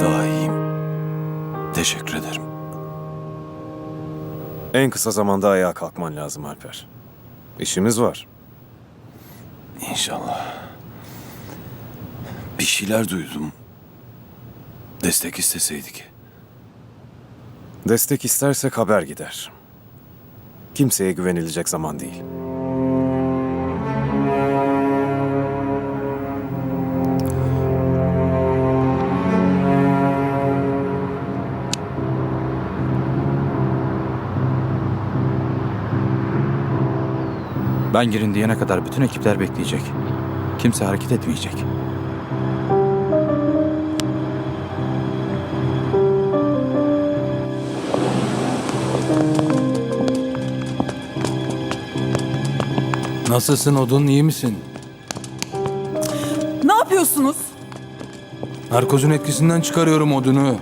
Daha iyiyim. Teşekkür ederim. En kısa zamanda ayağa kalkman lazım Alper. İşimiz var. İnşallah. Bir şeyler duydum. Destek isteseydik. Destek istersek haber gider. Kimseye güvenilecek zaman değil. Ben girin diyene kadar bütün ekipler bekleyecek. Kimse hareket etmeyecek. Nasılsın odun iyi misin? Ne yapıyorsunuz? Narkozun etkisinden çıkarıyorum odunu.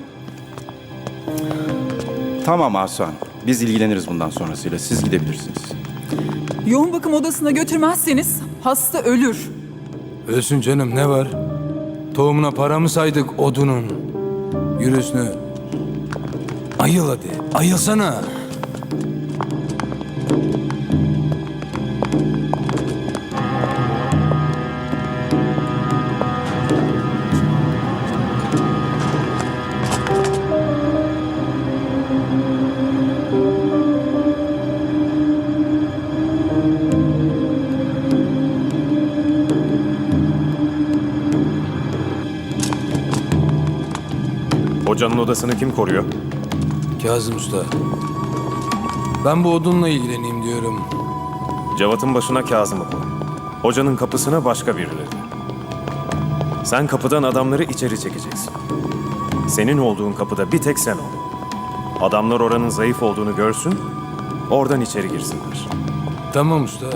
Tamam Asuhan. Biz ilgileniriz bundan sonrasıyla. Siz gidebilirsiniz. Yoğun bakım odasına götürmezseniz hasta ölür. Ölsün canım ne var? Tohumuna para mı saydık odunun? Yürü Hüsnü. Ayıl hadi. Ayılsana. Hocanın odasını kim koruyor? Kazım Usta. Ben bu odunla ilgileneyim diyorum. Cevat'ın başına Kazım'ı koy. Hocanın kapısına başka birileri. Sen kapıdan adamları içeri çekeceksin. Senin olduğun kapıda bir tek sen ol. Adamlar oranın zayıf olduğunu görsün, oradan içeri girsinler. Tamam usta.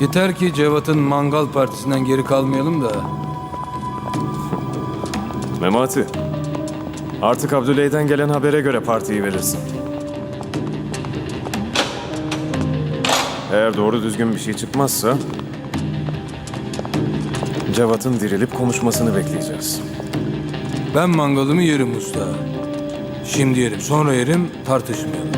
Yeter ki Cevat'ın mangal partisinden geri kalmayalım da. Memati, artık Abdüley'den gelen habere göre partiyi verirsin. Eğer doğru düzgün bir şey çıkmazsa... Cevat'ın dirilip konuşmasını bekleyeceğiz. Ben mangalımı yerim usta. Şimdi yerim, sonra yerim, tartışmayalım.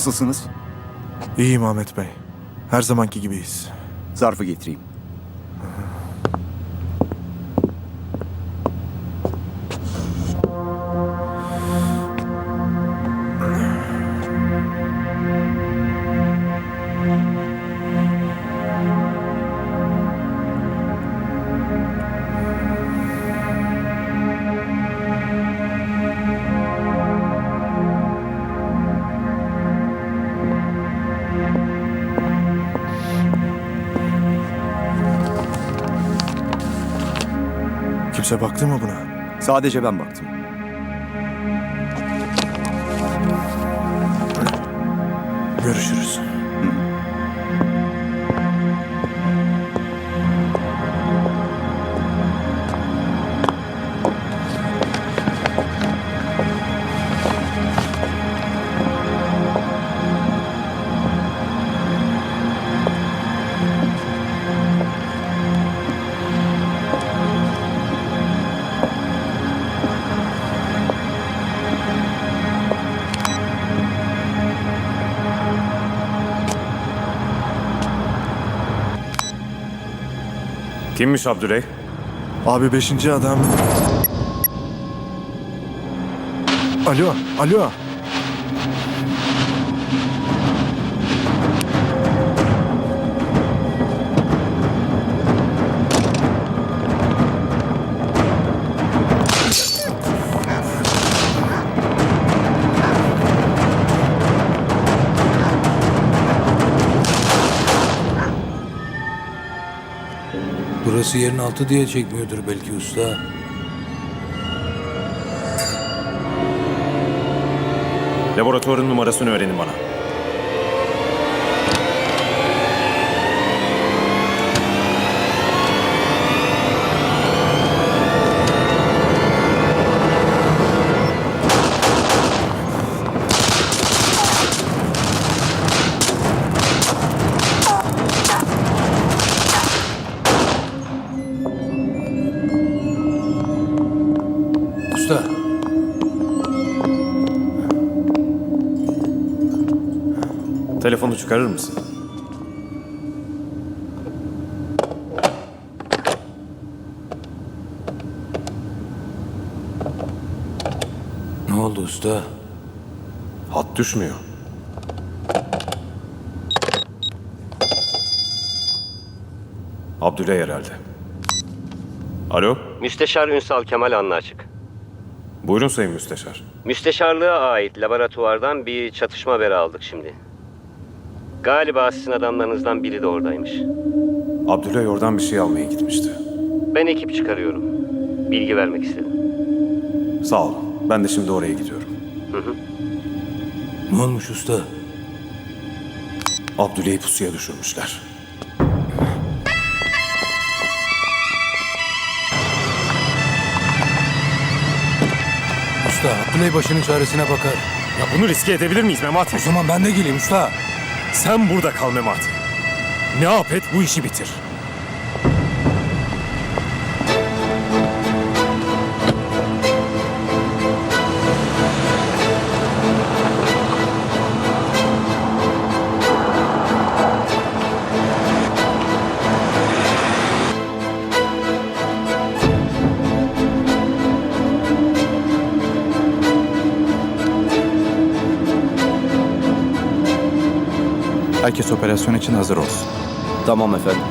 Nasılsınız? İyiyim Ahmet Bey. Her zamanki gibiyiz. Zarfı getireyim. Kimse baktı mı buna? Sadece ben baktım. Görüşürüz. Kimmiş Abdüley? Abi beşinci adam... Alo, alo. Burası yerin altı diye çekmiyordur belki usta. Laboratuvarın numarasını öğrenin bana. Telefonu çıkarır mısın? Ne oldu usta? Hat düşmüyor. Abdüley herhalde. Alo, Müsteşar Ünsal Kemal Anlaçık. buyurun Sayın Müsteşar. Müsteşarlığa ait laboratuvardan bir çatışma haberi aldık şimdi. Galiba sizin adamlarınızdan biri de oradaymış. Abdüley oradan bir şey almaya gitmişti. Ben ekip çıkarıyorum. Bilgi vermek istedim. Sağ olun. Ben de şimdi oraya gidiyorum. Ne olmuş usta? Abdüley'i pusuya düşürmüşler. Usta Abdüley başının çaresine bakar. Ya bunu riske edebilir miyiz Memati? O zaman ben de geleyim usta. Sen burada kal Memati. Ne yap et bu işi bitir. Herkes operasyon için hazır olsun. Tamam efendim.